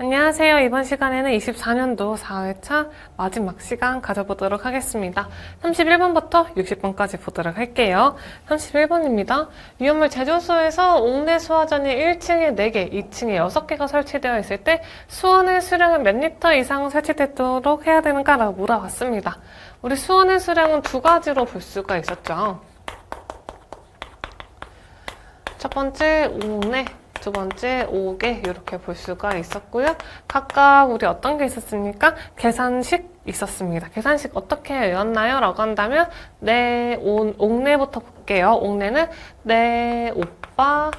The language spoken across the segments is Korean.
안녕하세요. 이번 시간에는 24년도 4회차 마지막 시간 가져보도록 하겠습니다. 31번부터 60번까지 보도록 할게요. 31번입니다. 위험물 제조소에서 옥내 수화전이 1층에 4개, 2층에 6개가 설치되어 있을 때 수원의 수량은 몇 리터 이상 설치되도록 해야 되는가라고 물어봤습니다. 우리 수원의 수량은 두 가지로 볼 수가 있었죠. 첫 번째 옥내, 두 번째 옥에 이렇게 볼 수가 있었고요. 각각 우리 어떤 게 있었습니까? 계산식 있었습니다. 계산식 어떻게 외웠나요? 라고 한다면 내 온- 옥내부터 볼게요. 옥내는 내 오빠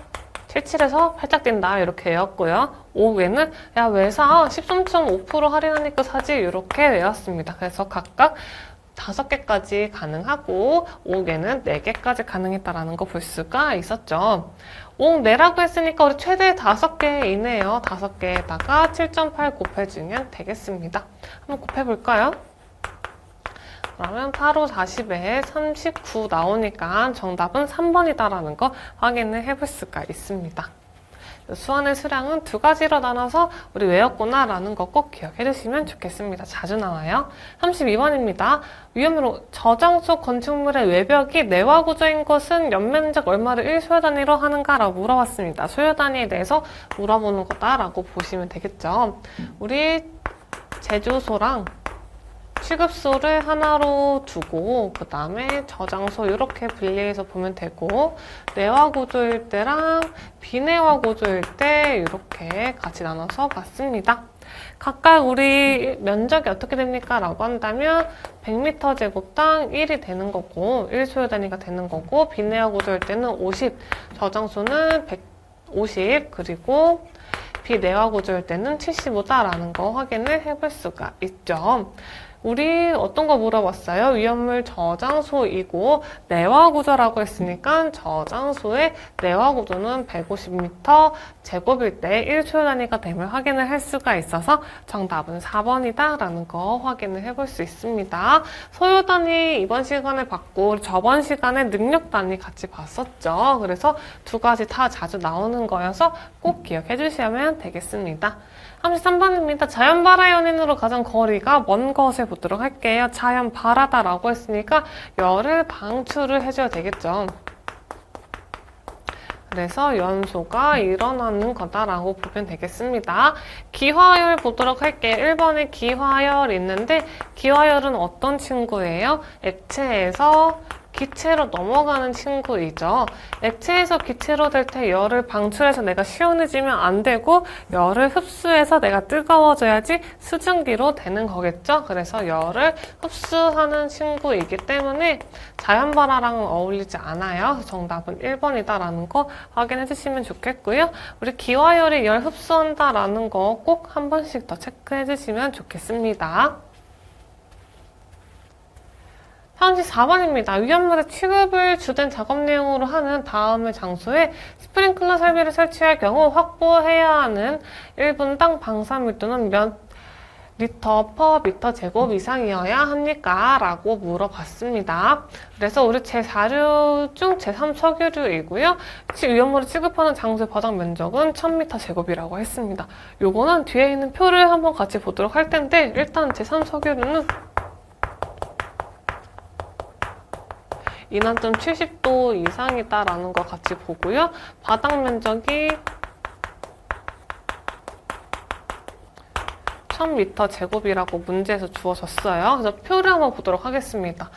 77에서 팔짝 뛴다 이렇게 외웠고요. 옥에는 야 왜 사? 13.5% 할인하니까 사지 이렇게 외웠습니다. 그래서 각각 다섯 개까지 가능하고 5개는 4개까지 가능했다라는 거 볼 수가 있었죠. 5 내라고 했으니까 우리 최대 5개 이네요. 5개에다가 7.8 곱해주면 되겠습니다. 한번 곱해볼까요? 그러면 8, 5, 40에 39 나오니까 정답은 3번이다라는 거 확인을 해볼 수가 있습니다. 수완의 수량은 두 가지로 나눠서 우리 외웠구나라는 거 꼭 기억해 주시면 좋겠습니다. 자주 나와요. 32번입니다. 위험으로 저장소 건축물의 외벽이 내화 구조인 것은 연면적 얼마를 1소요 단위로 하는가라고 물어봤습니다. 소요 단위에 대해서 물어보는 거다라고 보시면 되겠죠. 우리 제조소랑 취급소를 하나로 두고 그 다음에 저장소 이렇게 분리해서 보면 되고 내화 구조일 때랑 비내화 구조일 때 이렇게 같이 나눠서 봤습니다. 각각 우리 면적이 어떻게 됩니까? 라고 한다면 100m 제곱당 1이 되는 거고 1소요 단위가 되는 거고 비내화 구조일 때는 50, 저장소는 150 그리고 비내화 구조일 때는 75다라는 거 확인을 해볼 수가 있죠. 우리 어떤 거 물어봤어요? 위험물 저장소이고 내화 구조라고 했으니까 저장소의 내화 구조는 150m 제곱일 때 1초 단위가 됨을 확인을 할 수가 있어서 정답은 4번이다 라는 거 확인을 해볼 수 있습니다. 소요 단위 이번 시간에 봤고 저번 시간에 능력 단위 같이 봤었죠. 그래서 두 가지 다 자주 나오는 거여서 꼭 기억해 주시면 되겠습니다. 33번입니다. 자연 발화 연인으로 가장 거리가 먼 것을 보도록 할게요. 자연 발화다라고 했으니까 열을 방출을 해줘야 되겠죠. 그래서 연소가 일어나는 거다라고 보면 되겠습니다. 기화열 보도록 할게요. 1번에 기화열 있는데 기화열은 어떤 친구예요? 액체에서 기체로 넘어가는 친구이죠. 액체에서 기체로 될 때 열을 방출해서 내가 시원해지면 안 되고 열을 흡수해서 내가 뜨거워져야지 수증기로 되는 거겠죠. 그래서 열을 흡수하는 친구이기 때문에 자연발화랑은 어울리지 않아요. 정답은 1번이다라는 거 확인해 주시면 좋겠고요. 우리 기화열이 열 흡수한다라는 거 꼭 한 번씩 더 체크해 주시면 좋겠습니다. 34번입니다. 위험물의 취급을 주된 작업 내용으로 하는 다음의 장소에 스프링클러 설비를 설치할 경우 확보해야 하는 1분당 방사 밀도는 몇 리터 퍼 미터 제곱 이상이어야 합니까? 라고 물어봤습니다. 그래서 우리 제4류 중 제3 석유류이고요. 위험물을 취급하는 장소의 바닥 면적은 1000m 제곱이라고 했습니다. 요거는 뒤에 있는 표를 한번 같이 보도록 할 텐데 일단 제3 석유류는 인한점 70도 이상이다라는 거 같이 보고요. 바닥 면적이 1000m 제곱이라고 문제에서 주어졌어요. 그래서 표를 한번 보도록 하겠습니다.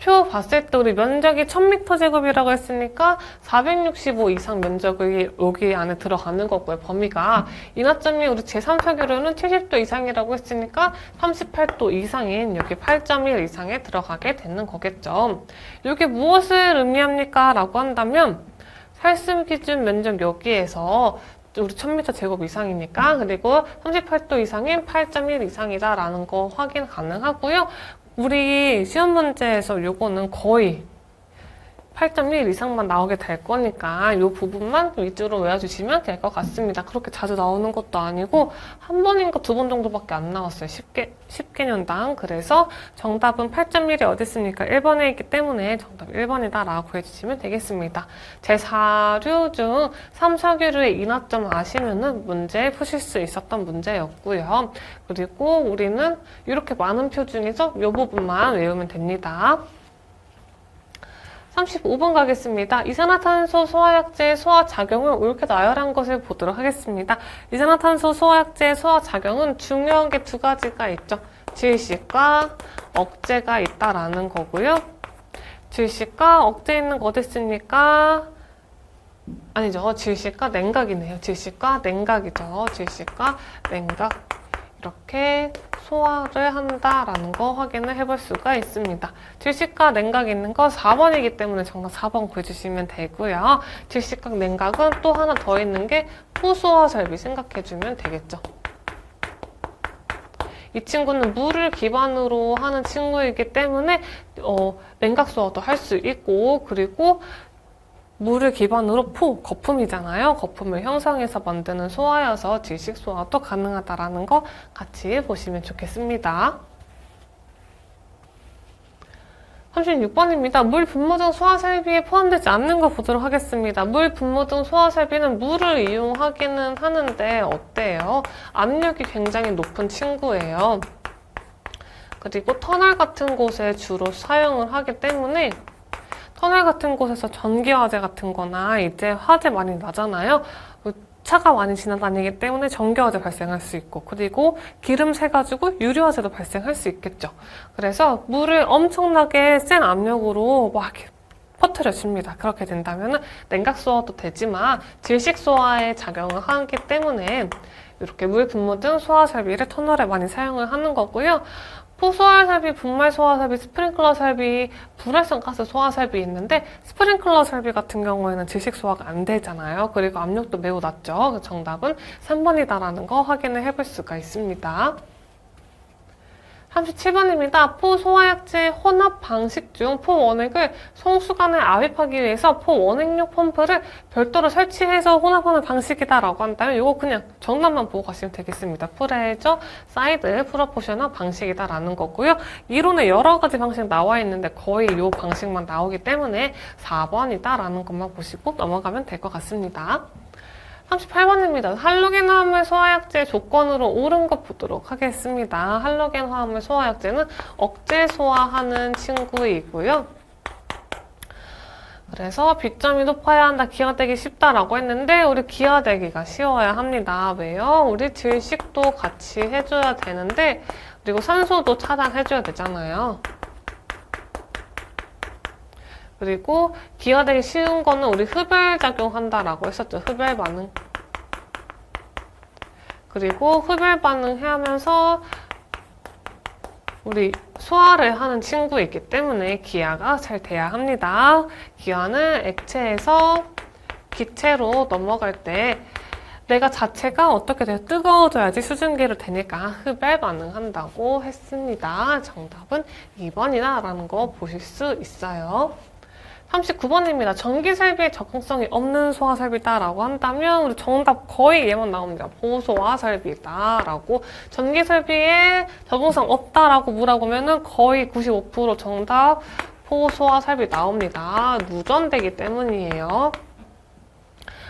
표 봤을 때 우리 면적이 1000m 제곱이라고 했으니까 465 이상 면적이 여기 안에 들어가는 거고요. 범위가 인하점이 우리 제3석유로는 70도 이상이라고 했으니까 38도 이상인 여기 8.1 이상에 들어가게 되는 거겠죠. 이게 무엇을 의미합니까? 라고 한다면 살씀 기준 면적 여기에서 우리 1000m 제곱 이상이니까 그리고 38도 이상인 8.1 이상이다라는 거 확인 가능하고요. 우리 시험 문제에서 요거는 거의 8.1 이상만 나오게 될 거니까 이 부분만 위주로 외워주시면 될 것 같습니다. 그렇게 자주 나오는 것도 아니고 한 번인가 두 번 정도밖에 안 나왔어요. 10개, 10개년당. 그래서 정답은 8.1이 어디 있습니까? 1번에 있기 때문에 정답 1번이다 라고 해주시면 되겠습니다. 제 4류 중 3서규류의 인하점 아시면은 문제 푸실 수 있었던 문제였고요. 그리고 우리는 이렇게 많은 표 중에서 이 부분만 외우면 됩니다. 35번 가겠습니다. 이산화탄소 소화약제의 소화작용을 옳게 나열한 것을 보도록 하겠습니다. 이산화탄소 소화약제의 소화작용은 중요한 게 두 가지가 있죠. 질식과 억제가 있다라는 거고요. 질식과 억제 있는 거 어디 있습니까? 아니죠. 질식과 냉각이네요. 질식과 냉각이죠. 질식과 냉각. 이렇게 소화를 한다라는 거 확인을 해볼 수가 있습니다. 질식과 냉각 있는 거 4번이기 때문에 정답 4번 구해주시면 되고요. 질식과 냉각은 또 하나 더 있는 게 포소화 설비 생각해주면 되겠죠. 이 친구는 물을 기반으로 하는 친구이기 때문에 어, 냉각 소화도 할 수 있고 그리고 물을 기반으로 포, 거품이잖아요. 거품을 형성해서 만드는 소화여서 질식 소화도 가능하다라는 거 같이 보시면 좋겠습니다. 36번입니다. 물 분무 등 소화 설비에 포함되지 않는 거 보도록 하겠습니다. 물 분무 등 소화 설비는 물을 이용하기는 하는데 어때요? 압력이 굉장히 높은 친구예요. 그리고 터널 같은 곳에 주로 사용을 하기 때문에 터널 같은 곳에서 전기 화재 같은 거나 이제 화재 많이 나잖아요. 차가 많이 지나다니기 때문에 전기 화재 발생할 수 있고 그리고 기름 새가지고 유리 화재도 발생할 수 있겠죠. 그래서 물을 엄청나게 센 압력으로 막 이렇게 퍼뜨려 줍니다. 그렇게 된다면 냉각 소화도 되지만 질식 소화에 작용을 하기 때문에 이렇게 물 분무 등 소화 설비를 터널에 많이 사용을 하는 거고요. 포소화 설비, 분말 소화 설비, 스프링클러 설비, 불활성 가스 소화 설비 있는데 스프링클러 설비 같은 경우에는 질식 소화가 안 되잖아요. 그리고 압력도 매우 낮죠. 그 정답은 3번이다라는 거 확인을 해볼 수가 있습니다. 37번입니다. 포 소화약제 혼합 방식 중 포 원액을 송수관에 압입하기 위해서 포 원액용 펌프를 별도로 설치해서 혼합하는 방식이다라고 한다면 이거 그냥 정답만 보고 가시면 되겠습니다. 프레저, 사이드, 프로포셔널 방식이다라는 거고요. 이론에 여러 가지 방식 나와 있는데 거의 이 방식만 나오기 때문에 4번이다라는 것만 보시고 넘어가면 될 것 같습니다. 38번입니다. 할로겐 화합물 소화약제 조건으로 옳은 것 보도록 하겠습니다. 할로겐 화합물 소화약제는 억제 소화하는 친구이고요. 그래서 비점이 높아야 한다, 기하되기 쉽다라고 했는데 우리 기하되기가 쉬워야 합니다. 왜요? 우리 질식도 같이 해줘야 되는데 그리고 산소도 차단해줘야 되잖아요. 그리고 기화되기 쉬운 거는 우리 흡열 작용한다라고 했었죠. 흡열 반응. 그리고 흡열 반응 하면서 우리 소화를 하는 친구이기 때문에 기화가 잘 돼야 합니다. 기화는 액체에서 기체로 넘어갈 때 내가 자체가 어떻게 돼요? 뜨거워져야지 수증기로 되니까 흡열 반응한다고 했습니다. 정답은 2번이다라는 거 보실 수 있어요. 39번입니다. 전기 설비에 적응성이 없는 소화 설비다라고 한다면 우리 정답 거의 얘만 나옵니다. 보소화 설비다라고 전기 설비에 적응성 없다라고 물어보면은 거의 95% 정답 포소화 설비 나옵니다. 누전되기 때문이에요.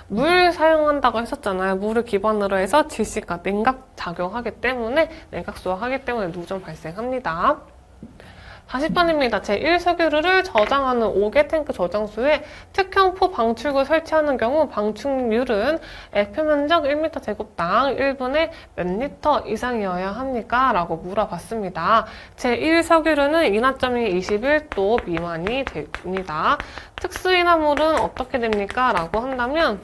물 사용한다고 했었잖아요. 물을 기반으로 해서 질식과 냉각 작용하기 때문에 냉각 소화하기 때문에 누전 발생합니다. 40번입니다. 제1석유를 저장하는 5개 탱크 저장소에 특형포 방출구 설치하는 경우 방출률은 F 면적 1m 제곱당 1분에 몇 리터 이상이어야 합니까? 라고 물어봤습니다. 제1석유는 인하점이 21도 미만이 됩니다. 특수인화물은 어떻게 됩니까? 라고 한다면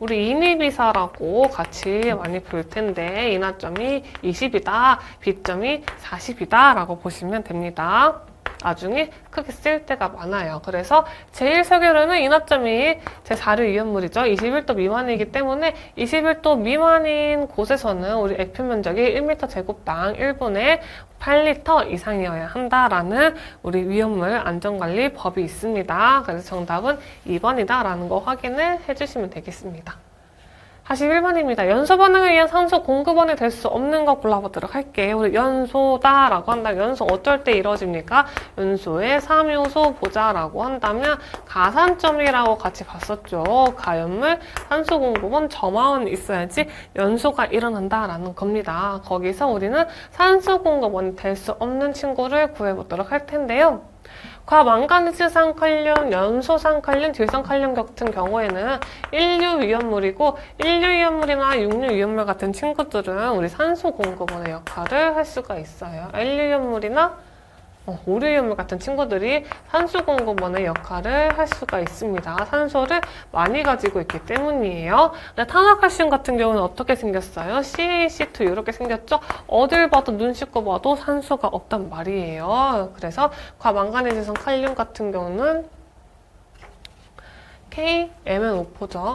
우리 인위비사라고 같이 많이 볼 텐데 인하점이 20이다, B점이 40이다 라고 보시면 됩니다. 나중에 크게 쓰일 때가 많아요. 그래서 제1석유류는 인화점이 제4류 이온물이죠. 21도 미만이기 때문에 21도 미만인 곳에서는 우리 액표 면적이 1m 제곱당 1분에 8리터 이상이어야 한다라는 우리 위험물 안전관리 법이 있습니다. 그래서 정답은 2번이다라는 거 확인을 해주시면 되겠습니다. 41번입니다. 연소 반응에 의한 산소 공급원이 될 수 없는 거 골라보도록 할게요. 우리 연소다라고 한다면 연소 어쩔 때 이루어집니까? 연소의 3요소 보자라고 한다면 가산점이라고 같이 봤었죠. 가연물 산소 공급원 점화원 있어야지 연소가 일어난다라는 겁니다. 거기서 우리는 산소 공급원이 될 수 없는 친구를 구해보도록 할 텐데요. 과망가니스산 칼륨, 연소산 칼륨, 질산 칼륨 같은 경우에는 1류 위험물이고 1류 위험물이나 6류 위험물 같은 친구들은 우리 산소 공급원의 역할을 할 수가 있어요. 1류 위험물이나 어, 5류 위험물 같은 친구들이 산소 공급원의 역할을 할 수가 있습니다. 산소를 많이 가지고 있기 때문이에요. 탄화칼슘 같은 경우는 어떻게 생겼어요? CaC2 이렇게 생겼죠? 어딜 봐도 눈 씻고 봐도 산소가 없단 말이에요. 그래서 과망가니즈성 칼륨 같은 경우는 KMnO4죠.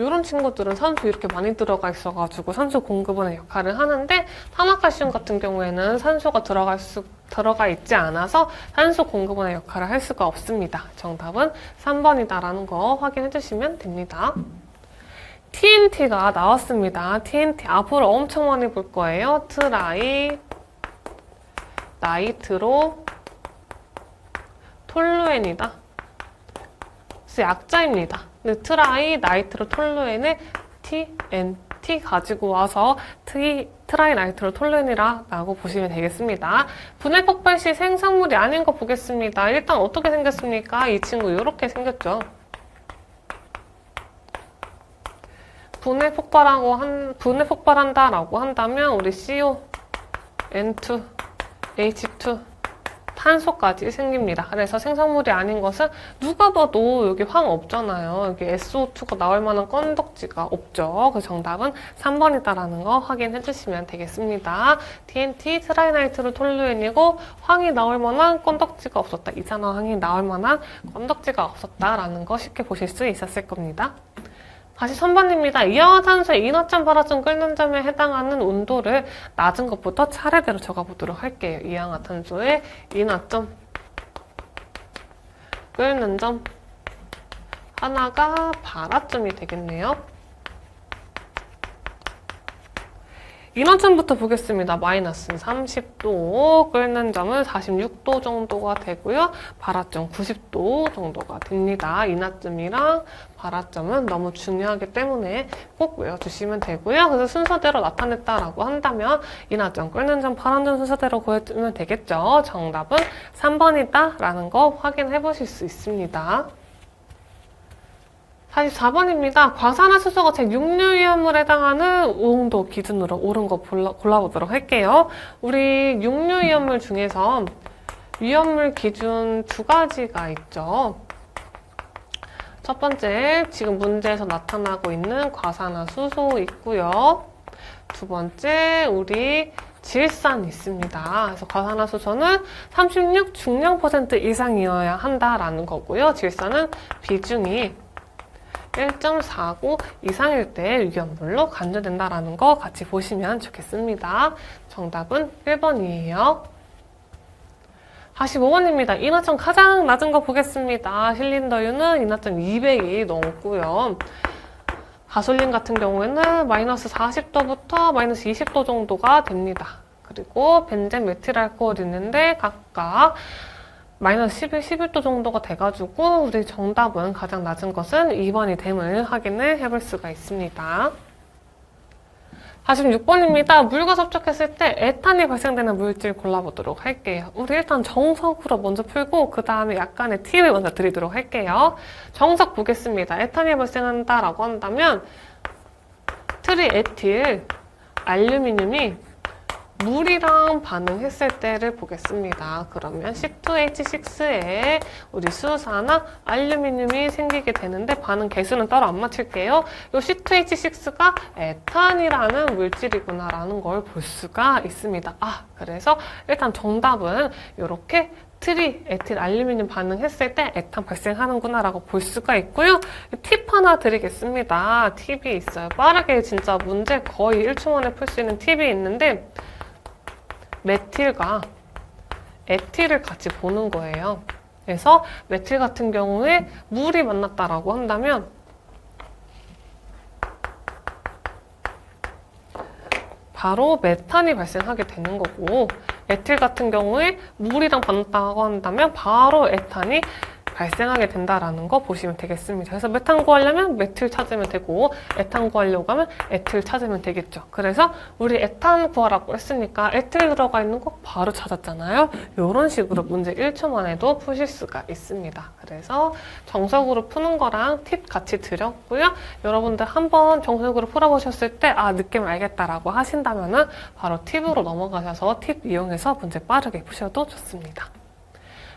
이런 친구들은 산소 이렇게 많이 들어가 있어가지고 산소 공급원의 역할을 하는데 탄화칼슘 같은 경우에는 산소가 들어갈 수, 들어가 있지 않아서 산소 공급원의 역할을 할 수가 없습니다. 정답은 3번이다라는 거 확인해 주시면 됩니다. TNT가 나왔습니다. TNT 앞으로 엄청 많이 볼 거예요. 트라이, 나이트로, 톨루엔이다. 그래서 약자입니다. 트라이, 나이트로, 톨루엔을 TNT 가지고 와서 트 트라이, 나이트로, 톨루엔이라고 보시면 되겠습니다. 분해 폭발 시 생산물이 아닌 거 보겠습니다. 일단 어떻게 생겼습니까? 이 친구 이렇게 생겼죠. 분해 폭발하고 한 분해 폭발한다라고 한다면 우리 CO, N2, H2 탄소까지 생깁니다. 그래서 생산물이 아닌 것은 누가 봐도 여기 황 없잖아요. 여기 SO2가 나올 만한 건덕지가 없죠. 그 정답은 3번이다라는 거 확인해 주시면 되겠습니다. TNT 트라이나이트로 톨루엔이고 황이 나올 만한 건덕지가 없었다. 이산화황이 나올 만한 건덕지가 없었다라는 거 쉽게 보실 수 있었을 겁니다. 다시 3번입니다. 이氧화탄소의 인화점 발화점 끓는 점에 해당하는 온도를 낮은 것부터 차례대로 적어보도록 할게요. 이氧화탄소의 인화점 끓는 점 하나가 발화점이 되겠네요. 인화점부터 보겠습니다. 마이너스 30도, 끓는 점은 46도 정도가 되고요. 발화점 90도 정도가 됩니다. 인화점이랑 발화점은 너무 중요하기 때문에 꼭 외워주시면 되고요. 그래서 순서대로 나타냈다라고 한다면 인화점, 끓는 점, 발화점 순서대로 구해주면 되겠죠. 정답은 3번이다 라는 거 확인해 보실 수 있습니다. 44번입니다. 과산화수소가 제6류 위험물에 해당하는 오용도 기준으로 옳은 거 골라, 골라보도록 할게요. 우리 6류 위험물 중에서 위험물 기준 두 가지가 있죠. 첫 번째, 지금 문제에서 나타나고 있는 과산화수소 있고요. 두 번째, 우리 질산 있습니다. 그래서 과산화수소는 36 중량 퍼센트 이상이어야 한다라는 거고요. 질산은 비중이 1.49 이상일 때 위험물로 간주된다라는 거 같이 보시면 좋겠습니다. 정답은 1번이에요. 45번입니다. 인화점 가장 낮은 거 보겠습니다. 실린더유는 인화점 200이 넘고요. 가솔린 같은 경우에는 마이너스 40도부터 마이너스 20도 정도가 됩니다. 그리고 벤젠 메틸알코올 있는데 각각 마이너스 11, 11도 정도가 돼가지고 우리 정답은 가장 낮은 것은 2번이 됨을 확인을 해볼 수가 있습니다. 46번입니다. 물과 접촉했을 때 에탄이 발생되는 물질 골라보도록 할게요. 우리 일단 정석으로 먼저 풀고 그 다음에 약간의 팁을 먼저 드리도록 할게요. 정석 보겠습니다. 에탄이 발생한다라고 한다면 트리에틸 알루미늄이 물이랑 반응했을 때를 보겠습니다. 그러면 C2H6에 우리 수산화 알루미늄이 생기게 되는데 반응 개수는 따로 안 맞출게요. 이 C2H6가 에탄이라는 물질이구나라는 걸 볼 수가 있습니다. 아, 그래서 일단 정답은 이렇게 트리 에틸 알루미늄 반응했을 때 에탄 발생하는구나라고 볼 수가 있고요. 팁 하나 드리겠습니다. 팁이 있어요. 빠르게 진짜 문제 거의 1초 만에 풀 수 있는 팁이 있는데 메틸과 에틸을 같이 보는 거예요. 그래서 메틸 같은 경우에 물이 만났다라고 한다면 바로 메탄이 발생하게 되는 거고 에틸 같은 경우에 물이랑 만났다고 한다면 바로 에탄이 발생하게 된다라는 거 보시면 되겠습니다. 그래서 메탄 구하려면 메틸 찾으면 되고 에탄 구하려고 하면 에틸 찾으면 되겠죠. 그래서 우리 에탄 구하라고 했으니까 에틸 들어가 있는 거 바로 찾았잖아요. 이런 식으로 문제 1초만 해도 푸실 수가 있습니다. 그래서 정석으로 푸는 거랑 팁 같이 드렸고요. 여러분들 한번 정석으로 풀어보셨을 때 아 느낌 알겠다라고 하신다면은 바로 팁으로 넘어가셔서 팁 이용해서 문제 빠르게 푸셔도 좋습니다.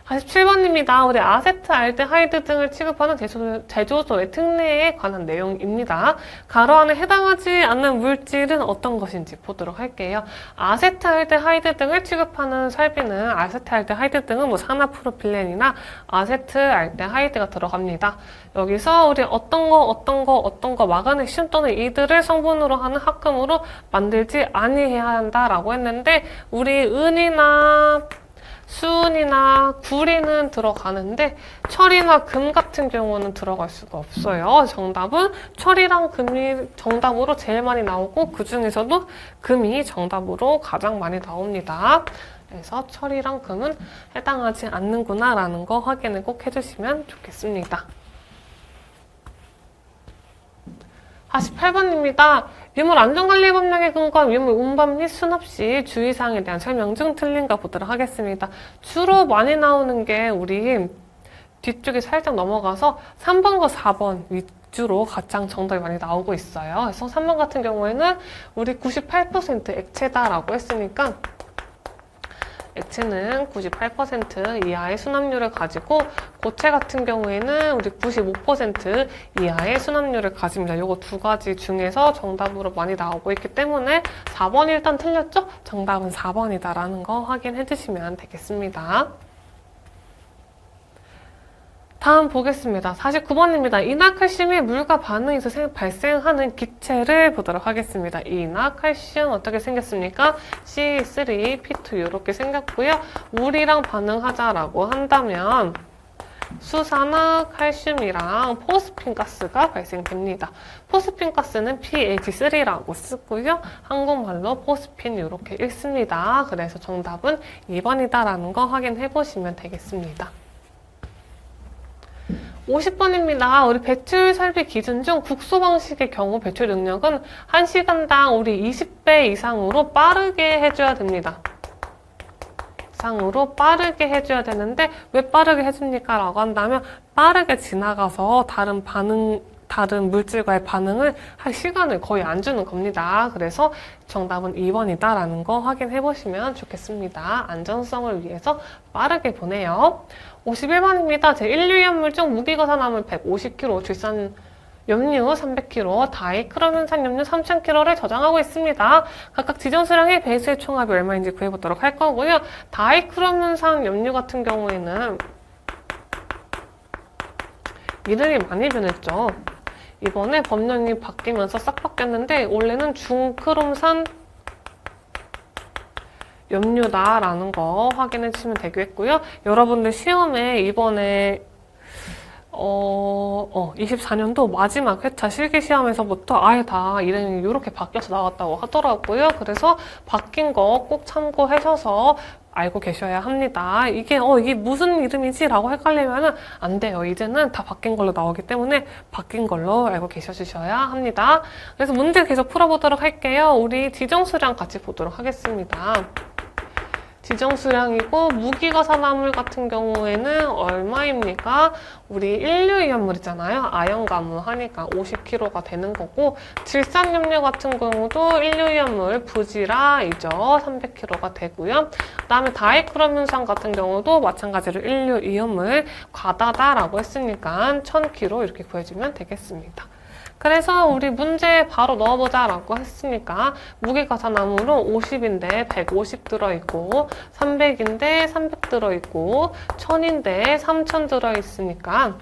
47번입니다. 우리 아세트, 알데하이드 등을 취급하는 제조, 제조소의 특례에 관한 내용입니다. 가로 안에 해당하지 않는 물질은 어떤 것인지 보도록 할게요. 아세트, 알데하이드 등을 취급하는 설비는 아세트, 알데하이드 등은 뭐 산화프로필렌이나 아세트, 알데하이드가 들어갑니다. 여기서 우리 어떤 거, 어떤 거, 어떤 거, 마그네슘 또는 이들을 성분으로 하는 합금으로 만들지 아니해야 한다라고 했는데 우리 은이나 수은이나 구리는 들어가는데 철이나 금 같은 경우는 들어갈 수가 없어요. 정답은 철이랑 금이 정답으로 제일 많이 나오고 그 중에서도 금이 정답으로 가장 많이 나옵니다. 그래서 철이랑 금은 해당하지 않는구나 라는 거 확인을 꼭 해주시면 좋겠습니다. 48번입니다. 유물 안전관리 법령에 근거한 유물 운반 및 수납 시 주의사항에 대한 설명 중 틀린가 보도록 하겠습니다. 주로 많이 나오는 게 우리 뒤쪽에 살짝 넘어가서 3번과 4번 위주로 가장 정답이 많이 나오고 있어요. 그래서 3번 같은 경우에는 우리 98% 액체다라고 했으니까 액체는 98% 이하의 순함률을 가지고 고체 같은 경우에는 우리 95% 이하의 순함률을 가집니다. 요거 두 가지 중에서 정답으로 많이 나오고 있기 때문에 4번이 일단 틀렸죠? 정답은 4번이다라는 거 확인해 주시면 되겠습니다. 다음 보겠습니다. 49번입니다. 이나칼슘이 물과 반응해서 생- 발생하는 기체를 보도록 하겠습니다. 이나칼슘 어떻게 생겼습니까? C3P2 이렇게 생겼고요. 물이랑 반응하자라고 한다면 수산화 칼슘이랑 포스핀 가스가 발생됩니다. 포스핀 가스는 PH3라고 쓰고요. 한국말로 포스핀 이렇게 읽습니다. 그래서 정답은 2번이다라는 거 확인해 보시면 되겠습니다. 50번입니다. 우리 배출 설비 기준 중 국소 방식의 경우 배출 능력은 1시간당 우리 20배 이상으로 빠르게 해줘야 됩니다. 이상으로 빠르게 해줘야 되는데 왜 빠르게 해줍니까? 라고 한다면 빠르게 지나가서 다른 반응 다른 물질과의 반응을 할 시간을 거의 안 주는 겁니다. 그래서 정답은 2번이다라는 거 확인해 보시면 좋겠습니다. 안전성을 위해서 빠르게 보내요. 51번입니다. 제1유연물 중 무기거사나물 150kg, 질산 염류 300kg, 다이 크로면산 염류 3000kg를 저장하고 있습니다. 각각 지정 수량의 배수의 총합이 얼마인지 구해보도록 할 거고요. 다이 크로면산 염류 같은 경우에는 이름이 많이 변했죠. 이번에 법령이 바뀌면서 싹 바뀌었는데 원래는 중크롬산 염류다라는 거 확인해 주시면 되겠고요. 여러분들 시험에 이번에 어, 어, 24년도 마지막 회차 실기 시험에서부터 아예 다 이름이 이렇게 바뀌어서 나왔다고 하더라고요. 그래서 바뀐 거 꼭 참고하셔서 알고 계셔야 합니다. 이게 어 이게 무슨 이름이지라고 헷갈리면은 안 돼요. 이제는 다 바뀐 걸로 나오기 때문에 바뀐 걸로 알고 계셔 주셔야 합니다. 그래서 문제 계속 풀어 보도록 할게요. 우리 지정수량 같이 보도록 하겠습니다. 지정수량이고 무기가산화물 같은 경우에는 얼마입니까? 우리 일류이온물이잖아요. 아연 가무하니까 50kg가 되는 거고 질산염료 같은 경우도 일류이온물 부지라이죠. 300kg가 되고요. 그다음에 다이크로민산 같은 경우도 마찬가지로 일류이온물 과다다라고 했으니까 1000kg 이렇게 구해주면 되겠습니다. 그래서 우리 문제에 바로 넣어보자 라고 했으니까 무게가산나무로 50인데 150 들어있고 300인데 300 들어있고 1000인데 3000 들어있으니까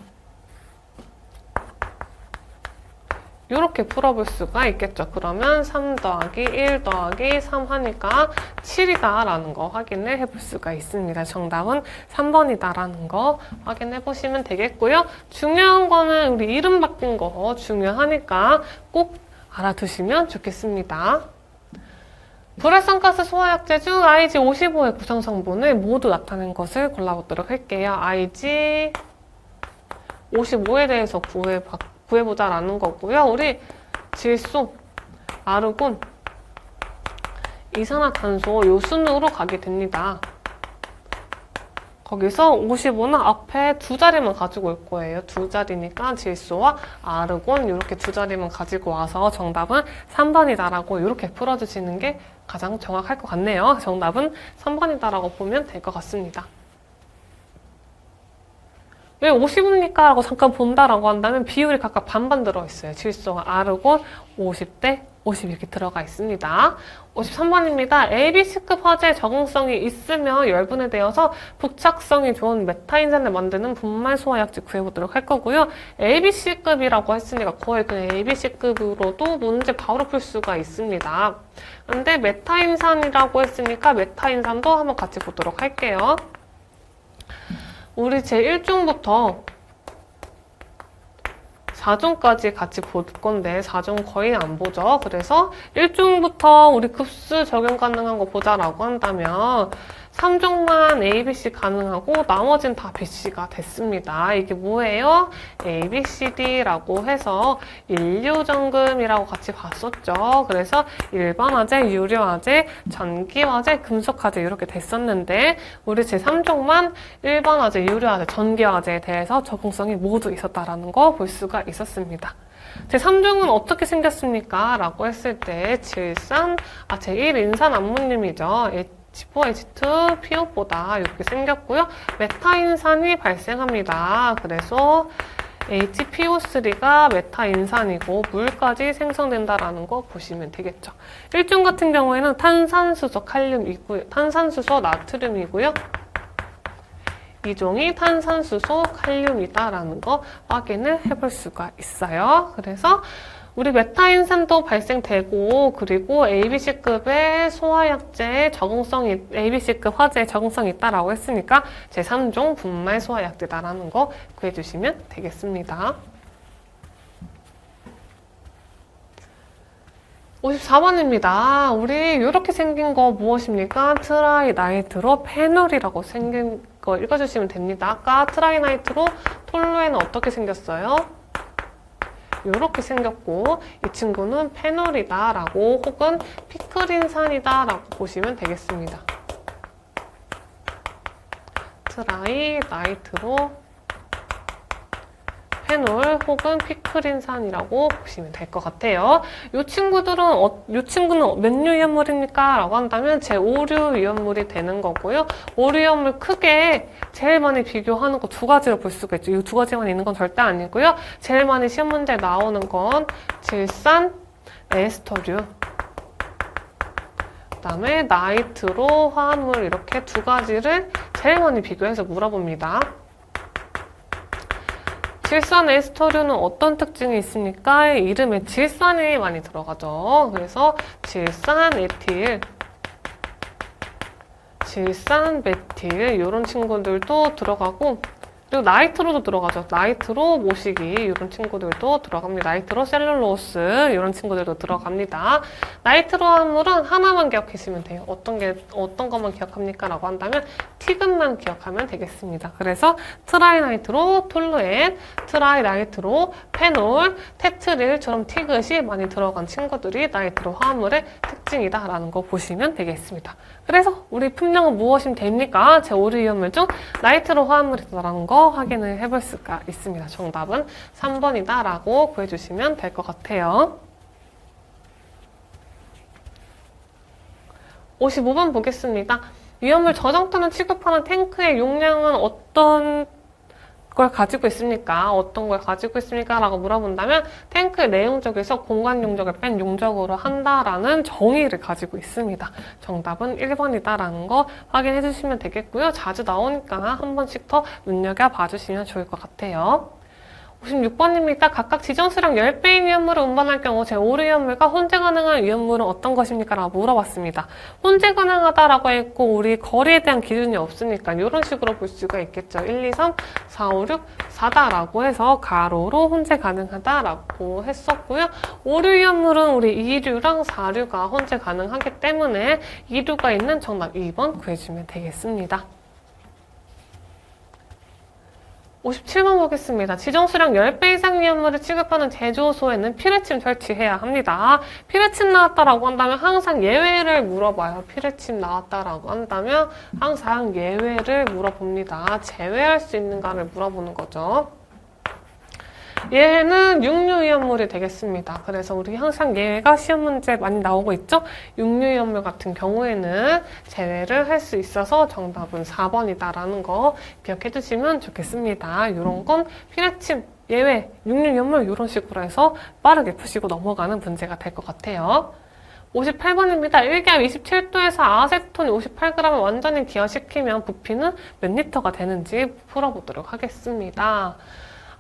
이렇게 풀어볼 수가 있겠죠. 그러면 3 더하기 1 더하기 3 하니까 7이다 라는 거 확인을 해볼 수가 있습니다. 정답은 3번이다 라는 거 확인해 보시면 되겠고요. 중요한 거는 우리 이름 바뀐 거 중요하니까 꼭 알아두시면 좋겠습니다. 불활성가스 소화약제 중 IG55의 구성 성분을 모두 나타낸 것을 골라보도록 할게요. IG 55에 대해서 구해, 구해보자라는 거고요. 우리 질소, 아르곤, 이산화탄소 요 순으로 가게 됩니다. 거기서 55는 앞에 두 자리만 가지고 올 거예요. 두 자리니까 질소와 아르곤 이렇게 두 자리만 가지고 와서 정답은 3번이다라고 이렇게 풀어주시는 게 가장 정확할 것 같네요. 정답은 3번이다라고 보면 될 것 같습니다. 왜 50입니까? 라고 잠깐 본다라고 한다면 비율이 각각 반반 들어있어요. 질소가 아르곤 50대 50 이렇게 들어가 있습니다. 53번입니다. ABC급 화재 적응성이 있으며 열분해 되어서 부착성이 좋은 메타인산을 만드는 분말 소화약제 구해보도록 할 거고요. ABC급이라고 했으니까 거의 그냥 ABC급으로도 문제 바로 풀 수가 있습니다. 근데 메타인산이라고 했으니까 메타인산도 한번 같이 보도록 할게요. 우리 제1종부터 4종까지 같이 볼 건데 4종 거의 안 보죠. 그래서 1종부터 우리 급수 적용 가능한 거 보자라고 한다면 3종만 ABC 가능하고 나머지는 다 BC가 됐습니다. 이게 뭐예요? ABCD라고 해서 인류정금이라고 같이 봤었죠. 그래서 일반화재, 유료화재, 전기화재, 금속화재 이렇게 됐었는데 우리 제3종만 일반화재, 유료화재, 전기화재에 대해서 적응성이 모두 있었다라는 거 볼 수가 있었습니다. 제3종은 어떻게 생겼습니까? 라고 했을 때 질산, 아, 제1 인산 암모늄이죠. H4H2 피옷보다 이렇게 생겼고요. 메타인산이 발생합니다. 그래서 HPO3가 메타인산이고 물까지 생성된다라는 거 보시면 되겠죠. 1종 같은 경우에는 탄산수소 칼륨이고요. 탄산수소 나트륨이고요. 2종이 탄산수소 칼륨이다라는 거 확인을 해볼 수가 있어요. 그래서 우리 메타인산도 발생되고 그리고 ABC급의 소화약제 적응성이 ABC급 화재에 적응성이 있다라고 했으니까 제3종 분말 소화약제다라는 거 구해주시면 되겠습니다. 54번입니다. 우리 이렇게 생긴 거 무엇입니까? 트라이나이트로 페놀이라고 생긴 거 읽어주시면 됩니다. 아까 트라이나이트로 톨루에는 어떻게 생겼어요? 이렇게 생겼고 이 친구는 페놀이다 라고 혹은 피크린산이다 라고 보시면 되겠습니다. 트라이 나이트로 페놀 혹은 피크린산이라고 보시면 될 것 같아요. 이 친구들은 어, 이 친구는 몇 류 위험물입니까? 라고 한다면 제 5류 위험물이 되는 거고요. 5류 위험물 크게 제일 많이 비교하는 거 두 가지로 볼 수가 있죠. 이 두 가지만 있는 건 절대 아니고요. 제일 많이 시험 문제에 나오는 건 질산, 에스터류. 그다음에 나이트로 화합물 이렇게 두 가지를 제일 많이 비교해서 물어봅니다. 질산 에스터류는 어떤 특징이 있습니까? 이름에 질산이 많이 들어가죠. 그래서 질산 에틸, 질산 메틸 이런 친구들도 들어가고 그리고 나이트로도 들어가죠. 나이트로 모시기 이런 친구들도 들어갑니다. 나이트로 셀룰로스 이런 친구들도 들어갑니다. 나이트로 함물은 하나만 기억하시면 돼요. 어떤 게 어떤 것만 기억합니까?라고 한다면 티귿만 기억하면 되겠습니다. 그래서 트라이나이트로 톨루엔, 트라이나이트로 페놀, 테트릴처럼 티귿이 많이 들어간 친구들이 나이트로 화합물의 특 징이다라는 거 보시면 되겠습니다. 그래서 우리 품명은 무엇이면 됩니까? 제 오류이온물 중 나이트로 화합물이다라는 거 확인을 해볼 수가 있습니다. 정답은 3번이다 라고 구해주시면 될 것 같아요. 55번 보겠습니다. 위험물 저장터는 취급하는 탱크의 용량은 어떤 걸 가지고 있습니까? 어떤 걸 가지고 있습니까? 라고 물어본다면 탱크의 내용적에서 공간 용적을 뺀 용적으로 한다라는 정의를 가지고 있습니다. 정답은 1번이다라는 거 확인해 주시면 되겠고요. 자주 나오니까 한 번씩 더 눈여겨 봐 주시면 좋을 것 같아요. 56번입니다. 각각 지정수량 10배인 위험물을 운반할 경우 제5류 위험물과 혼재 가능한 위험물은 어떤 것입니까? 라고 물어봤습니다. 혼재 가능하다라고 했고 우리 거리에 대한 기준이 없으니까 이런 식으로 볼 수가 있겠죠. 1, 2, 3, 4, 5, 6, 4다라고 해서 가로로 혼재 가능하다라고 했었고요. 5류 위험물은 우리 2류랑 4류가 혼재 가능하기 때문에 2류가 있는 정답 2번 구해주면 되겠습니다. 57번 보겠습니다. 지정수량 10배 이상 위험물을 취급하는 제조소에는 피레침 설치해야 합니다. 피레침 나왔다라고 한다면 항상 예외를 물어봐요. 피레침 나왔다라고 한다면 항상 예외를 물어봅니다. 제외할 수 있는가를 물어보는 거죠. 얘는 육류 위험물이 되겠습니다. 그래서 우리 항상 얘가 시험 문제 많이 나오고 있죠? 육류 위험물 같은 경우에는 제외를 할 수 있어서 정답은 4번이다라는 거 기억해 두시면 좋겠습니다. 이런 건 피레침 예외, 육류 위험물 이런 식으로 해서 빠르게 푸시고 넘어가는 문제가 될 것 같아요. 58번입니다. 1기압 27도에서 아세톤 58g을 완전히 기화시키면 부피는 몇 리터가 되는지 풀어보도록 하겠습니다.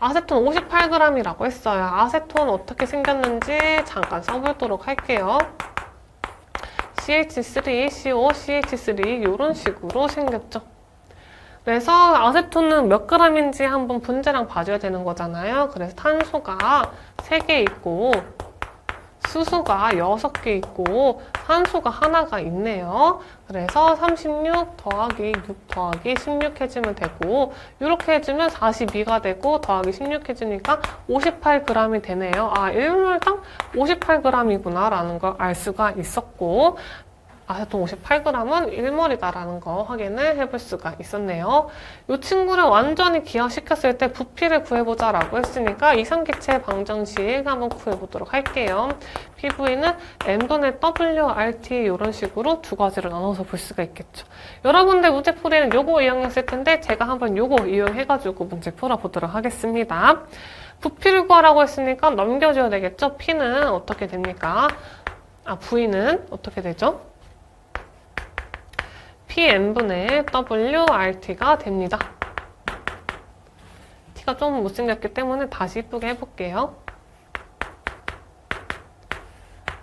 아세톤 58g이라고 했어요. 아세톤 어떻게 생겼는지 잠깐 써보도록 할게요. CH3, CO, CH3 이런 식으로 생겼죠. 그래서 아세톤은 몇 g인지 한번 분자량 봐줘야 되는 거잖아요. 그래서 탄소가 3개 있고 수소가 6개 있고 산소가 하나가 있네요. 그래서 36 더하기 6 더하기 16 해주면 되고 이렇게 해주면 42가 되고 더하기 16 해주니까 58g이 되네요. 아, 1몰당 58g이구나 라는 걸 알 수가 있었고 아세톤 58g은 1몰이다라는 거 확인을 해볼 수가 있었네요. 이 친구를 완전히 기화시켰을 때 부피를 구해보자 라고 했으니까 이상기체 방정식 한번 구해보도록 할게요. PV는 n분의 WRT 이런 식으로 두 가지로 나눠서 볼 수가 있겠죠. 여러분들 문제 풀이는 요거 이용했을 텐데 제가 한번 요거 이용해가지고 문제 풀어보도록 하겠습니다. 부피를 구하라고 했으니까 넘겨줘야 되겠죠? P는 어떻게 됩니까? 아, V는 어떻게 되죠? PN분의 WRT가 됩니다. T가 좀 못생겼기 때문에 다시 이쁘게 해볼게요.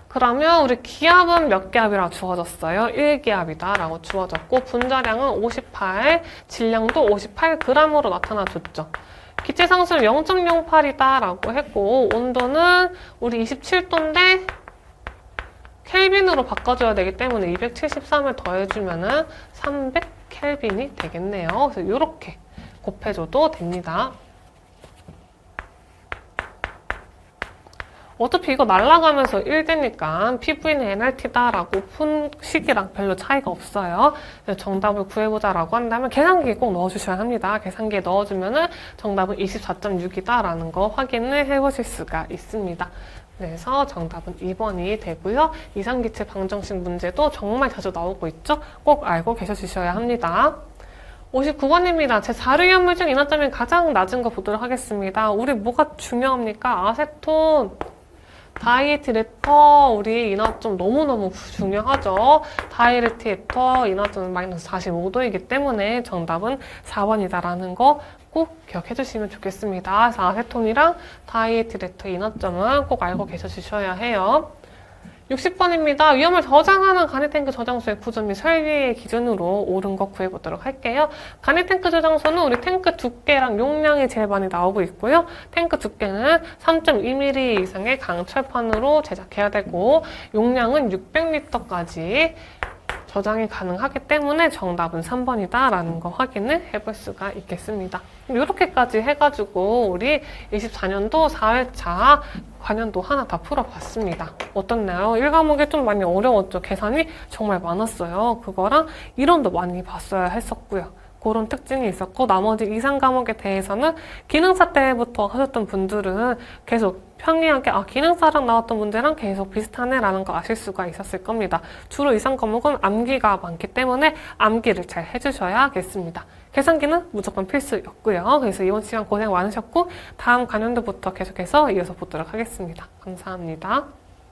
그러면 우리 기압은 몇 기압이라고 주어졌어요? 1기압이다 라고 주어졌고 분자량은 58, 질량도 58g으로 나타나줬죠. 기체 상수는 0.08이다 라고 했고 온도는 우리 27도인데 켈빈으로 바꿔줘야 되기 때문에 273을 더해주면은 300 켈빈이 되겠네요. 그래서 이렇게 곱해줘도 됩니다. 어차피 이거 날아가면서 1되니까 PV는 NRT다라고 푼 식이랑 별로 차이가 없어요. 정답을 구해보자라고 한다면 계산기에 꼭 넣어주셔야 합니다. 계산기에 넣어주면 은 정답은 24.6이다라는 거 확인을 해보실 수가 있습니다. 그래서 정답은 2번이 되고요. 이상기체 방정식 문제도 정말 자주 나오고 있죠? 꼭 알고 계셔 주셔야 합니다. 59번입니다. 제 자료연물 중 인화점이 가장 낮은 거 보도록 하겠습니다. 우리 뭐가 중요합니까? 아세톤, 다이에티레터 우리 인화점 너무너무 중요하죠. 다이에티레터 인화점은 마이너스 45도이기 때문에 정답은 4번이다라는 거 꼭 기억해 주시면 좋겠습니다. 아세톤이랑 다이에티레터 인화점은 꼭 알고 계셔 주셔야 해요. 60번입니다. 위험을 저장하는 간이탱크 저장소의 구조 및 설계 기준으로 옳은 거 구해보도록 할게요. 간이탱크 저장소는 우리 탱크 두께랑 용량이 제일 많이 나오고 있고요. 탱크 두께는 3.2mm 이상의 강철판으로 제작해야 되고 용량은 600리터까지 저장이 가능하기 때문에 정답은 3번이다 라는 거 확인을 해볼 수가 있겠습니다. 이렇게까지 해가지고 우리 24년도 4회차 관련도 하나 다 풀어봤습니다. 어떻나요? 1과목이 좀 많이 어려웠죠. 계산이 정말 많았어요. 그거랑 이론도 많이 봤어야 했었고요. 그런 특징이 있었고 나머지 이상 과목에 대해서는 기능사 때부터 하셨던 분들은 계속 평이하게 아 기능사랑 나왔던 문제랑 계속 비슷하네 라는 거 아실 수가 있었을 겁니다. 주로 이상 과목은 암기가 많기 때문에 암기를 잘 해주셔야겠습니다. 계산기는 무조건 필수였고요. 그래서 이번 시간 고생 많으셨고 다음 관련도부터 계속해서 이어서 보도록 하겠습니다. 감사합니다.